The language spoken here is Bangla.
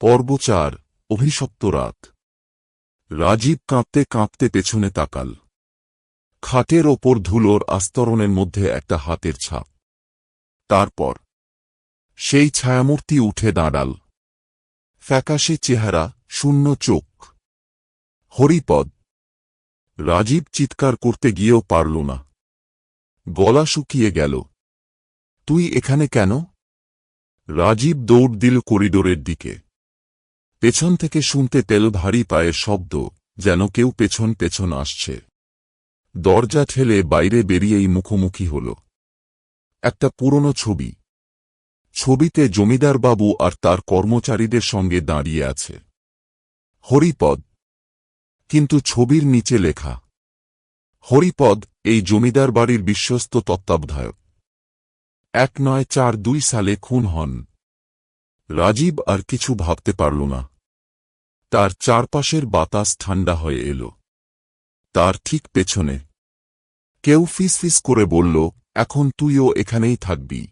পর্ব চার অভিশপ্ত রাত। রাজীব কাঁপতে কাঁপতে পেছনে তাকাল। খাটের ওপর ধুলোর আস্তরণের মধ্যে একটা হাতের ছাপ। তারপর, সেই ছায়ামূর্তি উঠে দাঁড়াল। ফ্যাকাশে চেহারা, শূন্য চোখ। হরিপদ। রাজীব চিৎকার করতে গিয়েও পারল না। গলা শুকিয়ে গেল। তুই এখানে কেন? রাজীব দৌড় দিল করিডোরের দিকে। পেছন থেকে শুনতে তেল ভারী পায়ের শব্দ, যেন কেউ পেছন পেছন আসছে। দরজা ঠেলে বাইরে বেরিয়েই মুখোমুখি হল। একটা পুরনো ছবি। ছবিতে জমিদার বাবু আর তার কর্মচারীদের সঙ্গে দাঁড়িয়ে আছে। হরিপদ। কিন্তু ছবির নিচে লেখা। হরিপদ, এই জমিদার বাড়ির বিশ্বস্ত তত্ত্বাবধায়ক। এক নয় চার দুই সালে খুন হন। রাজীব আর কিছু ভাবতে পারল না। তার চারপাশের বাতাস ঠান্ডা হয়ে এল। তার ঠিক পেছনে। কেউ ফিস ফিস করে বলল, এখন তুইও এখানেই থাকবি।